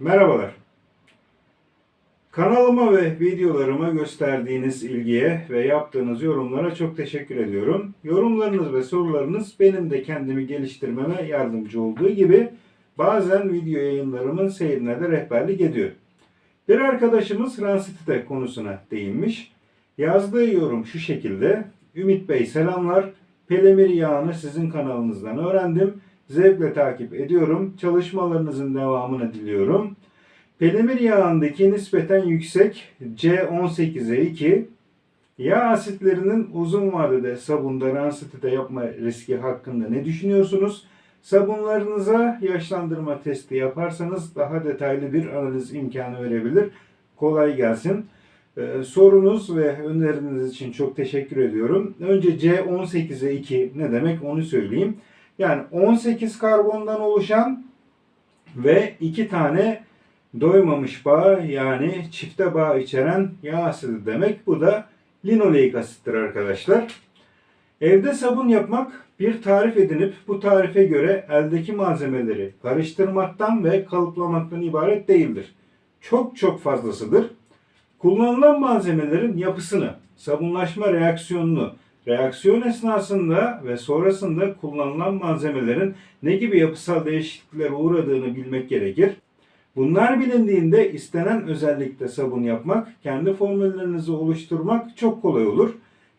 Merhabalar. Kanalıma ve videolarıma gösterdiğiniz ilgiye ve yaptığınız yorumlara çok teşekkür ediyorum. Yorumlarınız ve sorularınız benim de kendimi geliştirmeme yardımcı olduğu gibi bazen video yayınlarımın seyrine de rehberlik ediyor. Bir arkadaşımız Ransitite konusuna değinmiş. Yazdığı yorum şu şekilde. Ümit Bey selamlar. Pelemir yağını sizin kanalınızdan öğrendim. Zevkle takip ediyorum. Çalışmalarınızın devamını diliyorum. Pelemir yağındaki nispeten yüksek C18'e 2 yağ asitlerinin uzun vadede sabunda ransitite yapma riski hakkında ne düşünüyorsunuz? Sabunlarınıza yaşlandırma testi yaparsanız daha detaylı bir analiz imkanı verebilir. Kolay gelsin. Ee, sorunuz ve öneriniz için çok teşekkür ediyorum. Önce C18'e 2 ne demek onu söyleyeyim. Yani 18 karbondan oluşan ve iki tane doymamış bağ yani çifte bağ içeren yağ asidi demek. Bu da linoleik asittir arkadaşlar. Evde sabun yapmak bir tarif edinip bu tarife göre eldeki malzemeleri karıştırmaktan ve kalıplamaktan ibaret değildir. Çok çok fazlasıdır. Kullanılan malzemelerin yapısını, sabunlaşma reaksiyonunu, reaksiyon esnasında ve sonrasında kullanılan malzemelerin ne gibi yapısal değişikliklere uğradığını bilmek gerekir. Bunlar bilindiğinde istenen özellikte sabun yapmak, kendi formüllerinizi oluşturmak çok kolay olur.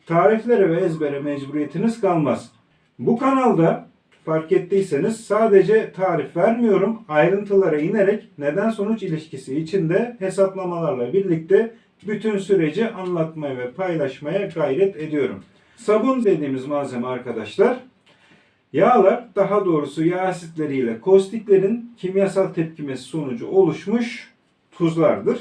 Tariflere ve ezbere mecburiyetiniz kalmaz. Bu kanalda fark ettiyseniz sadece tarif vermiyorum. Ayrıntılara inerek neden sonuç ilişkisi içinde hesaplamalarla birlikte bütün süreci anlatmaya ve paylaşmaya gayret ediyorum. Sabun dediğimiz malzeme arkadaşlar Yağlar, daha doğrusu yağ asitleriyle kostiklerin kimyasal tepkimesi sonucu oluşmuş tuzlardır.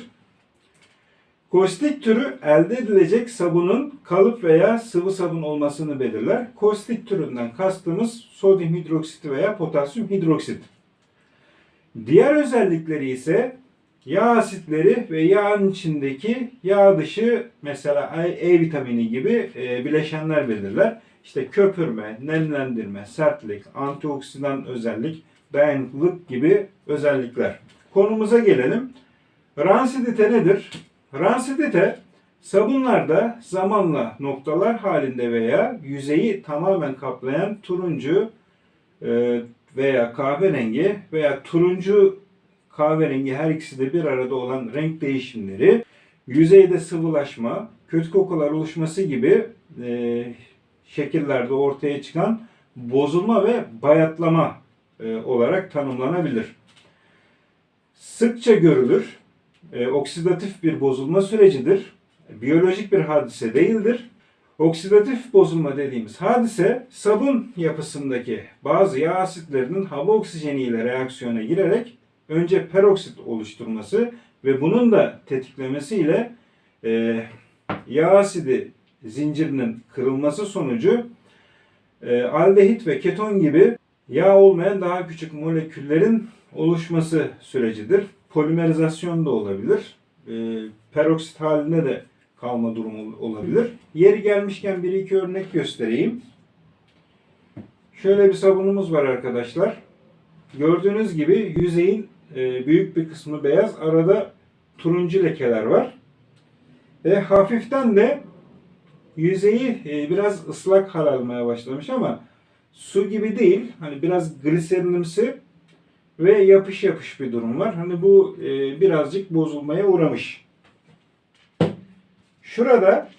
Kostik türü elde edilecek sabunun kalıp veya sıvı sabun olmasını belirler. Kostik türünden kastımız sodyum hidroksit veya potasyum hidroksit. Diğer özellikleri ise yağ asitleri ve yağın içindeki yağ dışı mesela E vitamini gibi e, bileşenler belirler. İşte köpürme, nemlendirme, sertlik, antioksidan özellik, dayanıklılık gibi özellikler. Konumuza gelelim. Ransidite nedir? Ransidite sabunlarda zamanla noktalar halinde veya yüzeyi tamamen kaplayan turuncu e, veya kahverengi veya turuncu kahverengi her ikisi de bir arada olan renk değişimleri, yüzeyde sıvılaşma, kötü kokular oluşması gibi e, şekillerde ortaya çıkan bozulma ve bayatlama e, olarak tanımlanabilir. Sıkça görülür. E, oksidatif bir bozulma sürecidir. Biyolojik bir hadise değildir. Oksidatif bozulma dediğimiz hadise sabun yapısındaki bazı yağ asitlerinin hava oksijeniyle reaksiyona girerek önce peroksit oluşturması ve bunun da tetiklemesiyle e, yağ asidi zincirinin kırılması sonucu e, aldehit ve keton gibi yağ olmayan daha küçük moleküllerin oluşması sürecidir. Polimerizasyon da olabilir. E, peroksit haline de kalma durumu olabilir. Yeri gelmişken bir iki örnek göstereyim. Şöyle bir sabunumuz var arkadaşlar. Gördüğünüz gibi yüzeyin e, büyük bir kısmı beyaz. Arada turuncu lekeler var. Ve hafiften de yüzeyi e, biraz ıslak hal almaya başlamış ama su gibi değil. Hani biraz gliserinimsi ve yapış yapış bir durum var. Hani bu e, birazcık bozulmaya uğramış. Şurada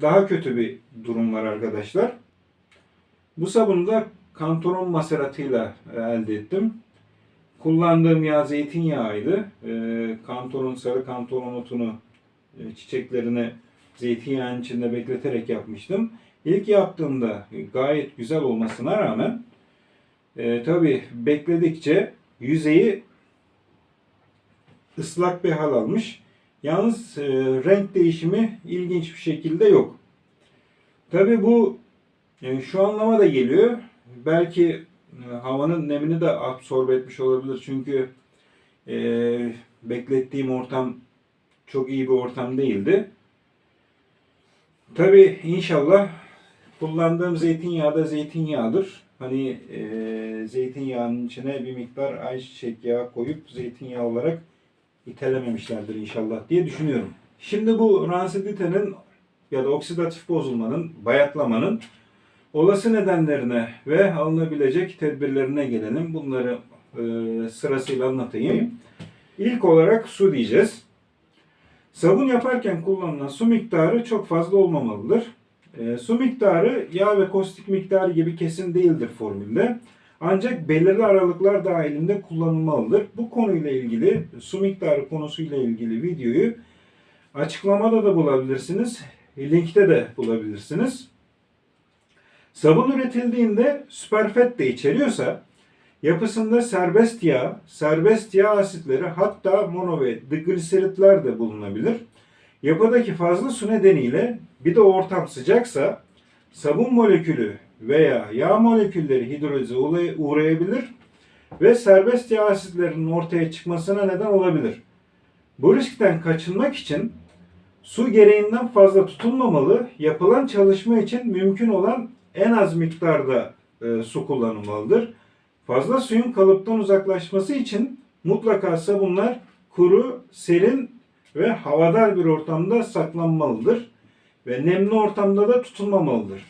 daha kötü bir durum var arkadaşlar. Bu sabunu da kantoron maseratıyla elde ettim. Kullandığım yağ zeytinyağıydı. E, kantoron, sarı kantoron otunu e, çiçeklerini zeytinyağının içinde bekleterek yapmıştım. İlk yaptığımda gayet güzel olmasına rağmen e, tabi bekledikçe yüzeyi ıslak bir hal almış. Yalnız e, renk değişimi ilginç bir şekilde yok. Tabi bu e, şu anlama da geliyor. Belki havanın nemini de absorbe etmiş olabilir. Çünkü e, beklettiğim ortam çok iyi bir ortam değildi. Tabi inşallah kullandığım zeytinyağı da zeytinyağıdır. hani e, zeytinyağının içine bir miktar ayçiçek yağı koyup zeytinyağı olarak itelememişlerdir inşallah diye düşünüyorum. Şimdi bu ransiditenin ya da oksidatif bozulmanın, bayatlamanın olası nedenlerine ve alınabilecek tedbirlerine gelelim. Bunları e, sırasıyla anlatayım. İlk olarak su diyeceğiz. Sabun yaparken kullanılan su miktarı çok fazla olmamalıdır. E, su miktarı yağ ve kostik miktarı gibi kesin değildir formülde. Ancak belirli aralıklar dahilinde kullanılmalıdır. Bu konuyla ilgili, su miktarı konusuyla ilgili videoyu açıklamada da bulabilirsiniz. Linkte de bulabilirsiniz. Sabun üretildiğinde süperfet de içeriyorsa yapısında serbest yağ, serbest yağ asitleri hatta mono ve digliseritler de bulunabilir. Yapıdaki fazla su nedeniyle bir de ortam sıcaksa sabun molekülü veya yağ molekülleri hidrolize uğrayabilir ve serbest yağ asitlerinin ortaya çıkmasına neden olabilir. Bu riskten kaçınmak için su gereğinden fazla tutulmamalı, yapılan çalışma için mümkün olan en az miktarda e, su kullanılmalıdır. Fazla suyun kalıptan uzaklaşması için mutlaka sabunlar kuru, serin ve havadar bir ortamda saklanmalıdır ve nemli ortamda da tutulmamalıdır.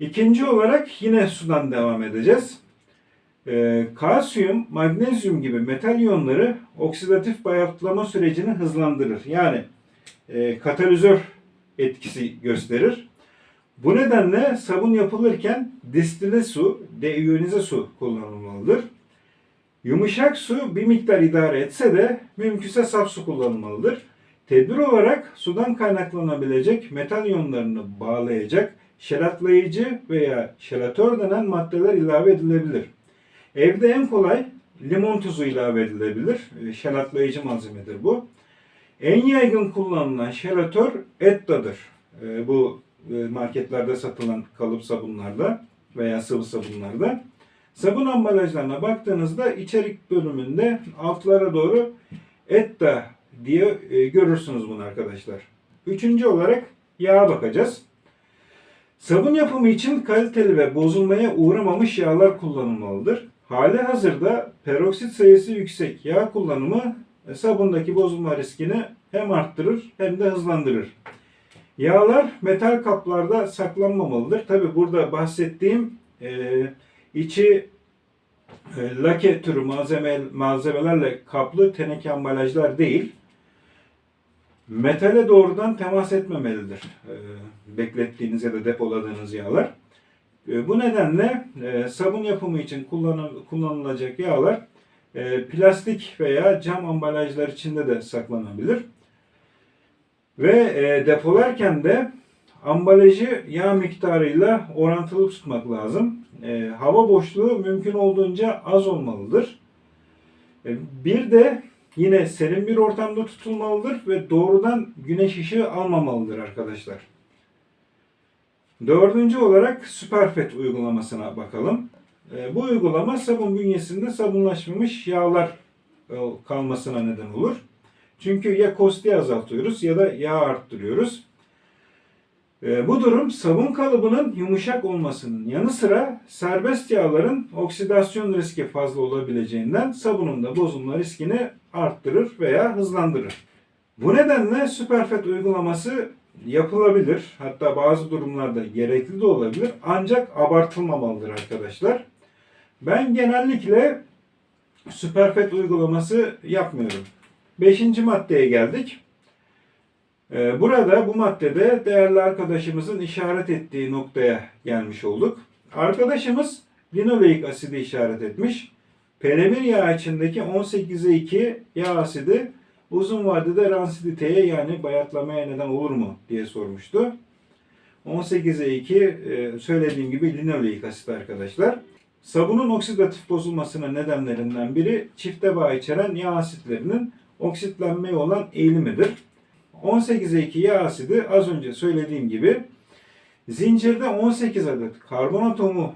İkinci olarak yine sudan devam edeceğiz. Ee, kalsiyum, magnezyum gibi metal iyonları oksidatif bayatlama sürecini hızlandırır. Yani e, katalizör etkisi gösterir. Bu nedenle sabun yapılırken distile su, deiyonize su kullanılmalıdır. Yumuşak su bir miktar idare etse de mümkünse saf su kullanılmalıdır. Tedbir olarak sudan kaynaklanabilecek metal iyonlarını bağlayacak şelatlayıcı veya şelatör denen maddeler ilave edilebilir. Evde en kolay limon tuzu ilave edilebilir. E, Şelatlayıcı malzemedir bu. En yaygın kullanılan şelatör Etta'dır. E, Bu marketlerde satılan kalıp sabunlarda veya sıvı sabunlarda. Sabun ambalajlarına baktığınızda içerik bölümünde altlara doğru Etta diye e, görürsünüz bunu arkadaşlar. Üçüncü olarak yağa bakacağız. Sabun yapımı için kaliteli ve bozulmaya uğramamış yağlar kullanılmalıdır. Hali hazırda peroksit sayısı yüksek yağ kullanımı e, sabundaki bozulma riskini hem arttırır hem de hızlandırır. Yağlar metal kaplarda saklanmamalıdır. Tabi burada bahsettiğim e, içi e, lake türü malzeme, malzemelerle kaplı teneke ambalajlar değil. Metale doğrudan temas etmemelidir. E, beklettiğiniz ya da depoladığınız yağlar. E, bu nedenle e, sabun yapımı için kullanı, kullanılacak yağlar e, plastik veya cam ambalajlar içinde de saklanabilir. Ve e, depolarken de ambalajı yağ miktarıyla orantılı tutmak lazım. E, hava boşluğu mümkün olduğunca az olmalıdır. E, bir de yine serin bir ortamda tutulmalıdır ve doğrudan güneş ışığı almamalıdır arkadaşlar. Dördüncü olarak süperfet uygulamasına bakalım. E, bu uygulama sabun bünyesinde sabunlaşmamış yağlar e, kalmasına neden olur. Çünkü ya kosti azaltıyoruz ya da yağ arttırıyoruz. E, bu durum sabun kalıbının yumuşak olmasının yanı sıra serbest yağların oksidasyon riski fazla olabileceğinden sabunun da bozulma riskini arttırır veya hızlandırır. Bu nedenle süperfet uygulaması yapılabilir. Hatta bazı durumlarda gerekli de olabilir. Ancak abartılmamalıdır arkadaşlar. Ben genellikle süperfet uygulaması yapmıyorum. Beşinci maddeye geldik. Ee, Burada bu maddede değerli arkadaşımızın işaret ettiği noktaya gelmiş olduk. Arkadaşımız linoleik asidi işaret etmiş. Pelemir yağ içindeki 18'e 2 yağ asidi uzun vadede ransiditeye yani bayatlamaya neden olur mu diye sormuştu. 18'e 2 e, söylediğim gibi linoleik asit arkadaşlar. Sabunun oksidatif bozulmasının nedenlerinden biri çifte bağ içeren yağ asitlerinin oksitlenmeye olan eğilimidir. 18'e 2 yağ asidi az önce söylediğim gibi zincirde 18 adet karbon atomu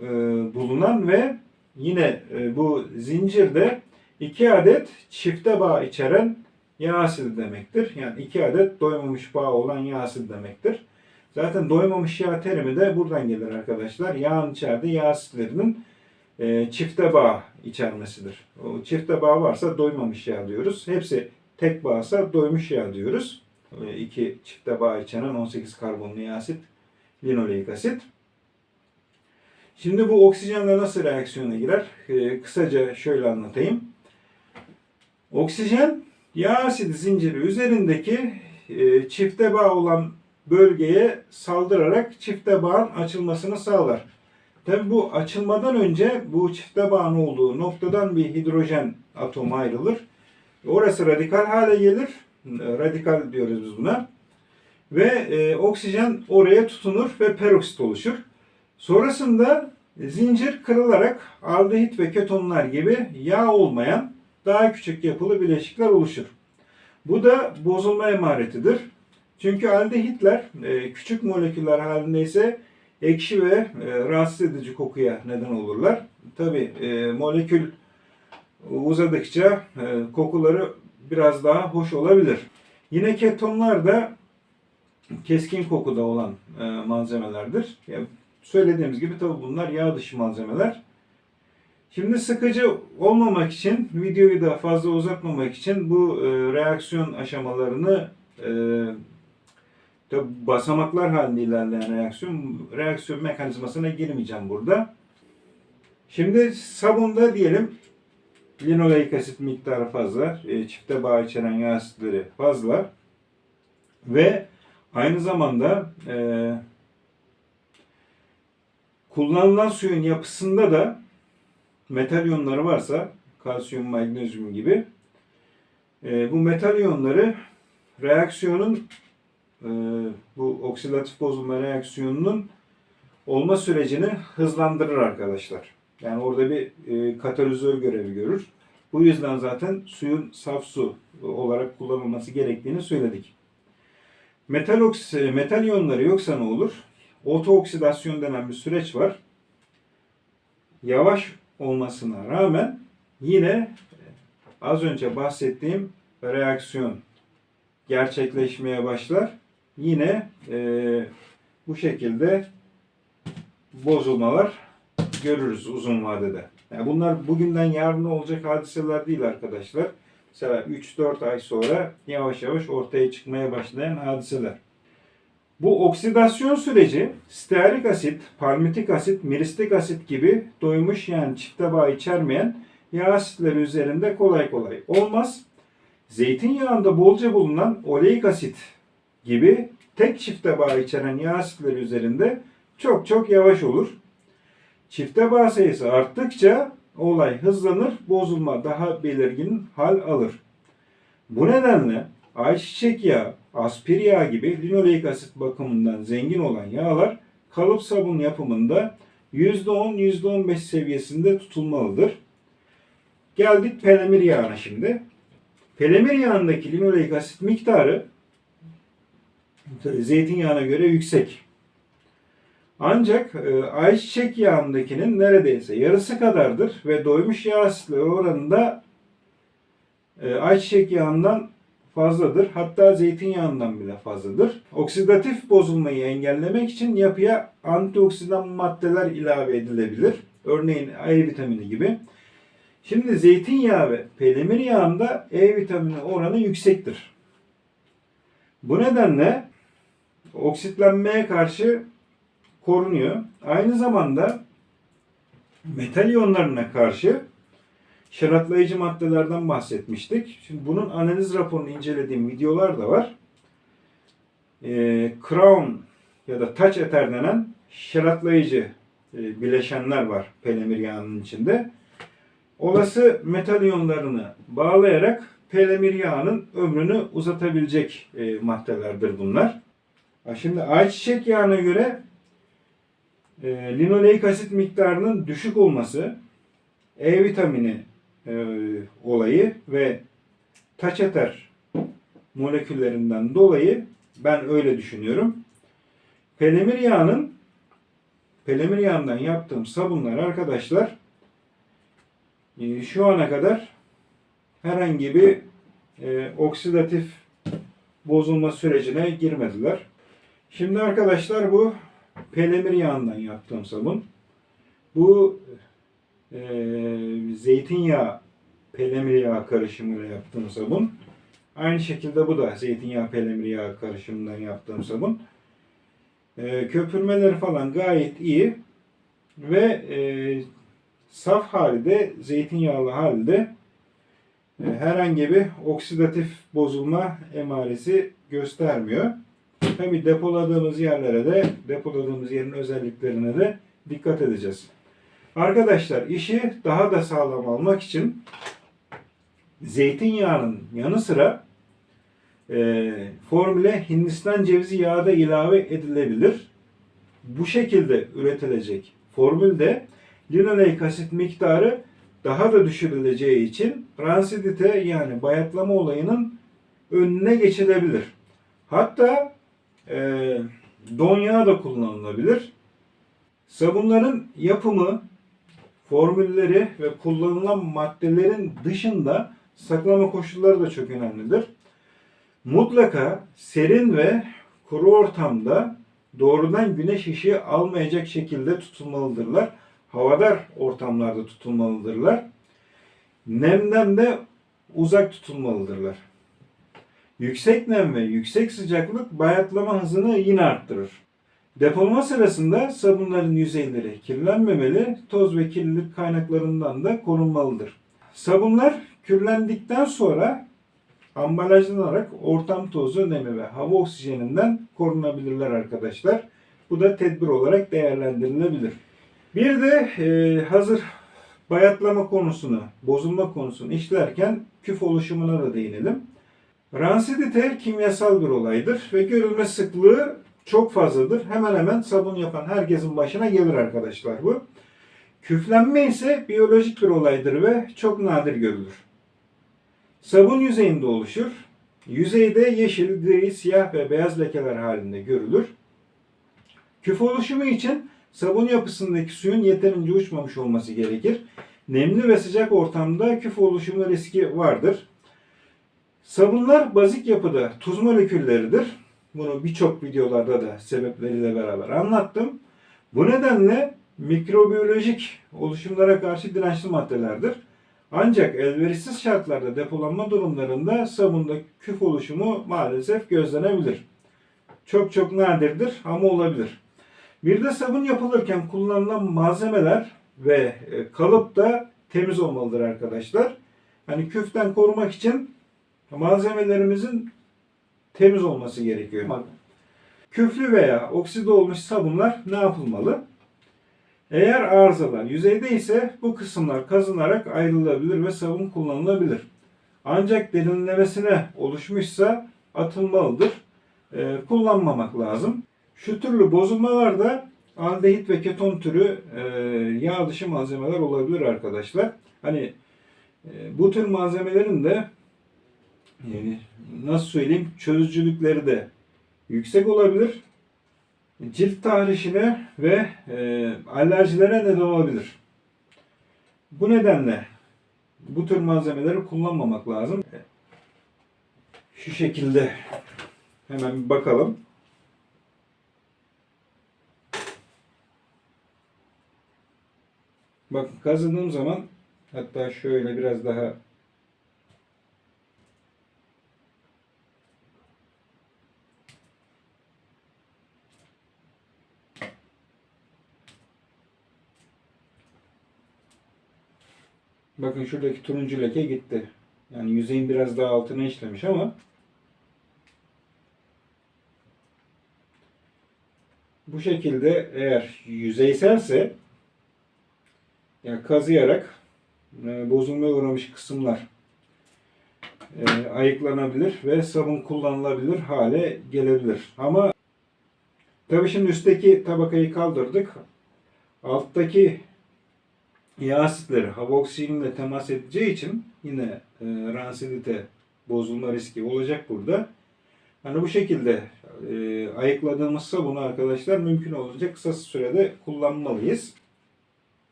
e, bulunan ve yine e, bu zincirde 2 adet çifte bağ içeren yağ asidi demektir. Yani 2 adet doymamış bağ olan yağ asidi demektir. Zaten doymamış yağ terimi de buradan gelir arkadaşlar. Yağın içeride yağ asitlerinin e, çifte bağ içermesidir. O çifte bağ varsa doymamış yağ diyoruz. Hepsi tek bağsa doymuş yağ diyoruz. E, iki çifte bağ içeren 18 karbonlu asit, linoleik asit. Şimdi bu oksijenle nasıl reaksiyona girer? E, kısaca şöyle anlatayım. Oksijen yağ asidi zinciri üzerindeki e, çifte bağ olan bölgeye saldırarak çifte bağın açılmasını sağlar. Tabi bu açılmadan önce bu çifte bağın olduğu noktadan bir hidrojen atomu ayrılır. Orası radikal hale gelir. Radikal diyoruz biz buna. Ve e, oksijen oraya tutunur ve peroksit oluşur. Sonrasında zincir kırılarak aldehit ve ketonlar gibi yağ olmayan daha küçük yapılı bileşikler oluşur. Bu da bozulma emaretidir. Çünkü aldehitler e, küçük moleküller halinde ise ekşi ve e, rahatsız edici kokuya neden olurlar. Tabi e, molekül uzadıkça e, kokuları biraz daha hoş olabilir. Yine ketonlar da keskin kokuda olan e, malzemelerdir. Yani söylediğimiz gibi tabi bunlar yağ dışı malzemeler. Şimdi sıkıcı olmamak için, videoyu da fazla uzatmamak için bu e, reaksiyon aşamalarını e, tabi basamaklar halinde ilerleyen reaksiyon, reaksiyon mekanizmasına girmeyeceğim burada. Şimdi sabunda diyelim linoleik asit miktarı fazla, e, çifte bağ içeren yağ asitleri fazla ve aynı zamanda e, kullanılan suyun yapısında da metal iyonları varsa kalsiyum, magnezyum gibi e, bu metal iyonları reaksiyonun e, bu oksidatif bozulma reaksiyonunun olma sürecini hızlandırır arkadaşlar. Yani orada bir e, katalizör görevi görür. Bu yüzden zaten suyun saf su olarak kullanılması gerektiğini söyledik. Metal, oksi, metal iyonları yoksa ne olur? Otooksidasyon denen bir süreç var. Yavaş olmasına rağmen yine az önce bahsettiğim reaksiyon gerçekleşmeye başlar. Yine e, bu şekilde bozulmalar görürüz uzun vadede. Yani bunlar bugünden yarına olacak hadiseler değil arkadaşlar. Mesela 3-4 ay sonra yavaş yavaş ortaya çıkmaya başlayan hadiseler. Bu oksidasyon süreci stearik asit, palmitik asit, miristik asit gibi doymuş yani çifte bağ içermeyen yağ asitleri üzerinde kolay kolay olmaz. Zeytinyağında bolca bulunan oleik asit gibi tek çifte bağ içeren yağ asitleri üzerinde çok çok yavaş olur. Çifte bağ sayısı arttıkça olay hızlanır, bozulma daha belirgin hal alır. Bu nedenle ayçiçek yağı, aspir yağı gibi linoleik asit bakımından zengin olan yağlar kalıp sabun yapımında %10-%15 seviyesinde tutulmalıdır. Geldik pelemir yağına şimdi. Pelemir yağındaki linoleik asit miktarı zeytinyağına göre yüksek. Ancak e, ayçiçek yağındakinin neredeyse yarısı kadardır ve doymuş yağ asitleri oranında e, ayçiçek yağından fazladır. Hatta zeytinyağından bile fazladır. Oksidatif bozulmayı engellemek için yapıya antioksidan maddeler ilave edilebilir. Örneğin E vitamini gibi. Şimdi zeytinyağı ve peynir yağında E vitamini oranı yüksektir. Bu nedenle oksitlenmeye karşı korunuyor. Aynı zamanda metal iyonlarına karşı şaratlayıcı maddelerden bahsetmiştik. Şimdi bunun analiz raporunu incelediğim videolar da var. E, Crown ya da taç eter denen şaratlayıcı e, bileşenler var pelemir yağının içinde. Olası metal iyonlarını bağlayarak pelemir yağının ömrünü uzatabilecek e, maddelerdir bunlar. Şimdi ayçiçek yağına göre e, linoleik asit miktarının düşük olması, E vitamini e, olayı ve taçeter moleküllerinden dolayı ben öyle düşünüyorum. Pelemir yağının pelemir yağından yaptığım sabunlar arkadaşlar e, şu ana kadar herhangi bir e, oksidatif bozulma sürecine girmediler. Şimdi arkadaşlar bu pelemir yağından yaptığım sabun. Bu e, zeytinyağı pelemir yağı karışımıyla yaptığım sabun. Aynı şekilde bu da zeytinyağı pelemir yağı karışımından yaptığım sabun. E, köpürmeleri falan gayet iyi ve e, saf halde zeytinyağlı halde e, herhangi bir oksidatif bozulma emaresi göstermiyor. Tabi depoladığımız yerlere de depoladığımız yerin özelliklerine de dikkat edeceğiz. Arkadaşlar işi daha da sağlam almak için zeytinyağının yanı sıra e, formüle Hindistan cevizi yağı da ilave edilebilir. Bu şekilde üretilecek formülde linoleik asit miktarı daha da düşürüleceği için ransidite yani bayatlama olayının önüne geçilebilir. Hatta e, don yağı da kullanılabilir. Sabunların yapımı, formülleri ve kullanılan maddelerin dışında saklama koşulları da çok önemlidir. Mutlaka serin ve kuru ortamda doğrudan güneş ışığı almayacak şekilde tutulmalıdırlar. Havadar ortamlarda tutulmalıdırlar. Nemden de uzak tutulmalıdırlar. Yüksek nem ve yüksek sıcaklık bayatlama hızını yine arttırır. Depolama sırasında sabunların yüzeyleri kirlenmemeli, toz ve kirlilik kaynaklarından da korunmalıdır. Sabunlar kürlendikten sonra ambalajlanarak ortam tozu, nemi ve hava oksijeninden korunabilirler arkadaşlar. Bu da tedbir olarak değerlendirilebilir. Bir de e, hazır bayatlama konusunu, bozulma konusunu işlerken küf oluşumuna da değinelim. Ransidite kimyasal bir olaydır ve görülme sıklığı çok fazladır. Hemen hemen sabun yapan herkesin başına gelir arkadaşlar bu. Küflenme ise biyolojik bir olaydır ve çok nadir görülür. Sabun yüzeyinde oluşur. Yüzeyde yeşil, gri, siyah ve beyaz lekeler halinde görülür. Küf oluşumu için sabun yapısındaki suyun yeterince uçmamış olması gerekir. Nemli ve sıcak ortamda küf oluşumu riski vardır. Sabunlar bazik yapıda tuz molekülleridir. Bunu birçok videolarda da sebepleriyle beraber anlattım. Bu nedenle mikrobiyolojik oluşumlara karşı dirençli maddelerdir. Ancak elverişsiz şartlarda depolanma durumlarında sabunda küf oluşumu maalesef gözlenebilir. Çok çok nadirdir ama olabilir. Bir de sabun yapılırken kullanılan malzemeler ve e, kalıp da temiz olmalıdır arkadaşlar. Hani küften korumak için malzemelerimizin temiz olması gerekiyor. Küflü veya okside olmuş sabunlar ne yapılmalı? Eğer arızalar yüzeyde ise bu kısımlar kazınarak ayrılabilir ve sabun kullanılabilir. Ancak derinlemesine oluşmuşsa atılmalıdır. Ee, kullanmamak lazım. Şu türlü bozulmalarda aldehit ve keton türü e, yağ dışı malzemeler olabilir arkadaşlar. Hani e, bu tür malzemelerin de e, nasıl söyleyeyim çözücülükleri de yüksek olabilir. Cilt tahrişine ve e, alerjilere neden olabilir. Bu nedenle bu tür malzemeleri kullanmamak lazım. Şu şekilde hemen bir bakalım. Bakın kazıdığım zaman hatta şöyle biraz daha Bakın şuradaki turuncu leke gitti. Yani yüzeyin biraz daha altına işlemiş ama bu şekilde eğer yüzeyselse yani kazıyarak e, bozulmaya uğramış kısımlar e, ayıklanabilir ve sabun kullanılabilir hale gelebilir. Ama tabii şimdi üstteki tabakayı kaldırdık. Alttaki yağ asitleri hava oksijeniyle temas edeceği için yine e, ransidite bozulma riski olacak burada. Hani bu şekilde e, ayıkladığımız sabunu arkadaşlar mümkün olunca kısa sürede kullanmalıyız.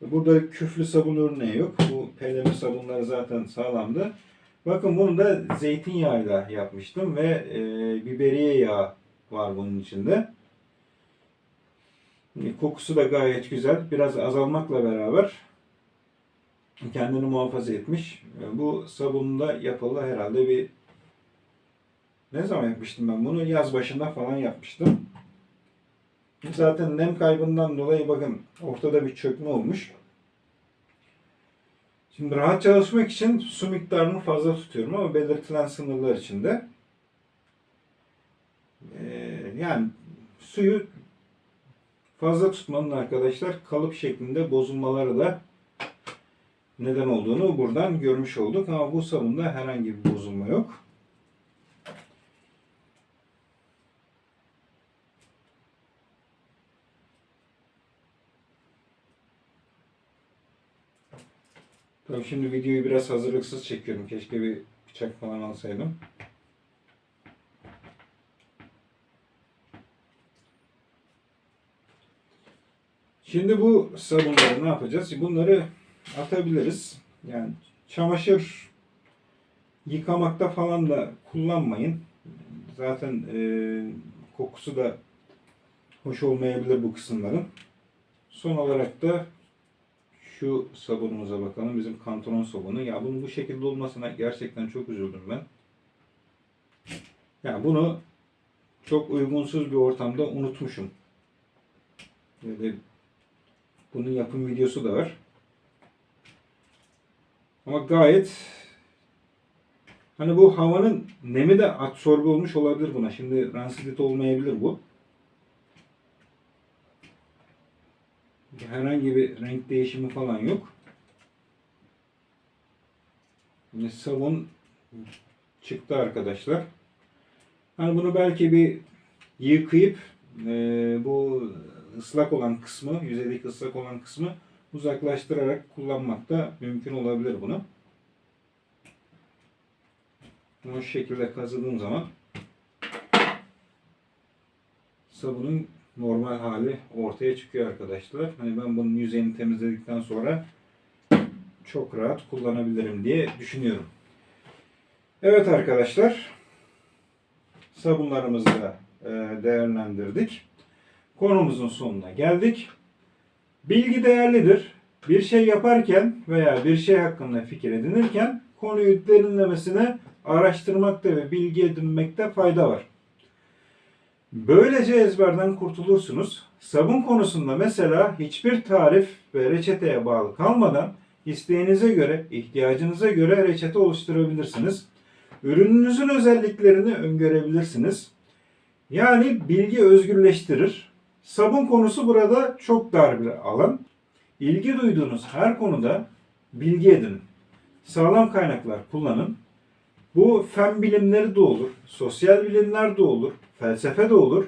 Burada küflü sabun örneği yok. Bu peleme sabunları zaten sağlamdı. Bakın bunu da zeytinyağıyla yapmıştım ve e, biberiye yağı var bunun içinde. Kokusu da gayet güzel. Biraz azalmakla beraber kendini muhafaza etmiş. Bu sabunu da yapalı herhalde bir ne zaman yapmıştım ben bunu? Yaz başında falan yapmıştım. Zaten nem kaybından dolayı bakın ortada bir çökme olmuş. Şimdi rahat çalışmak için su miktarını fazla tutuyorum ama belirtilen sınırlar içinde. Ee, yani suyu fazla tutmanın arkadaşlar kalıp şeklinde bozulmaları da neden olduğunu buradan görmüş olduk. Ama bu sabunda herhangi bir bozulma yok. Tabii şimdi videoyu biraz hazırlıksız çekiyorum. Keşke bir bıçak falan alsaydım. Şimdi bu sabunları ne yapacağız? Bunları atabiliriz. Yani çamaşır yıkamakta falan da kullanmayın. Zaten e, kokusu da hoş olmayabilir bu kısımların. Son olarak da şu sabunumuza bakalım. Bizim kantoron sabunu. Ya bunun bu şekilde olmasına gerçekten çok üzüldüm ben. Ya bunu çok uygunsuz bir ortamda unutmuşum. Böyle bunun yapım videosu da var. Ama gayet hani bu havanın nemi de absorbe olmuş olabilir buna. Şimdi ransidite olmayabilir bu. Herhangi bir renk değişimi falan yok. Yine sabun çıktı arkadaşlar. Hani bunu belki bir yıkayıp e, bu ıslak olan kısmı, yüzeydeki ıslak olan kısmı uzaklaştırarak kullanmak da mümkün olabilir bunu. Bu şekilde kazıdığım zaman sabunun normal hali ortaya çıkıyor arkadaşlar. Hani ben bunun yüzeyini temizledikten sonra çok rahat kullanabilirim diye düşünüyorum. Evet arkadaşlar. Sabunlarımızı da e, değerlendirdik. Konumuzun sonuna geldik. Bilgi değerlidir. Bir şey yaparken veya bir şey hakkında fikir edinirken konuyu derinlemesine araştırmakta ve bilgi edinmekte fayda var. Böylece ezberden kurtulursunuz. Sabun konusunda mesela hiçbir tarif ve reçeteye bağlı kalmadan isteğinize göre, ihtiyacınıza göre reçete oluşturabilirsiniz. Ürününüzün özelliklerini öngörebilirsiniz. Yani bilgi özgürleştirir. Sabun konusu burada çok dar bir alan. İlgi duyduğunuz her konuda bilgi edinin. Sağlam kaynaklar kullanın. Bu fen bilimleri de olur, sosyal bilimler de olur, felsefe de olur.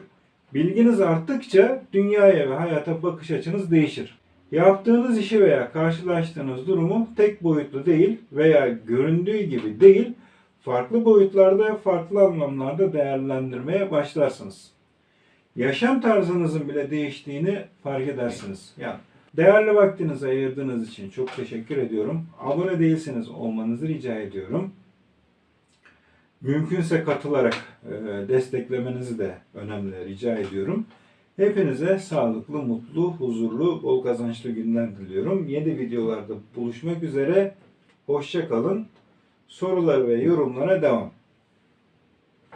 Bilginiz arttıkça dünyaya ve hayata bakış açınız değişir. Yaptığınız işi veya karşılaştığınız durumu tek boyutlu değil veya göründüğü gibi değil, farklı boyutlarda farklı anlamlarda değerlendirmeye başlarsınız. Yaşam tarzınızın bile değiştiğini fark edersiniz. Yani değerli vaktinizi ayırdığınız için çok teşekkür ediyorum. Abone değilseniz olmanızı rica ediyorum. Mümkünse katılarak e, desteklemenizi de önemli rica ediyorum. Hepinize sağlıklı, mutlu, huzurlu, bol kazançlı günler diliyorum. Yeni videolarda buluşmak üzere. Hoşça kalın. Sorular ve yorumlara devam.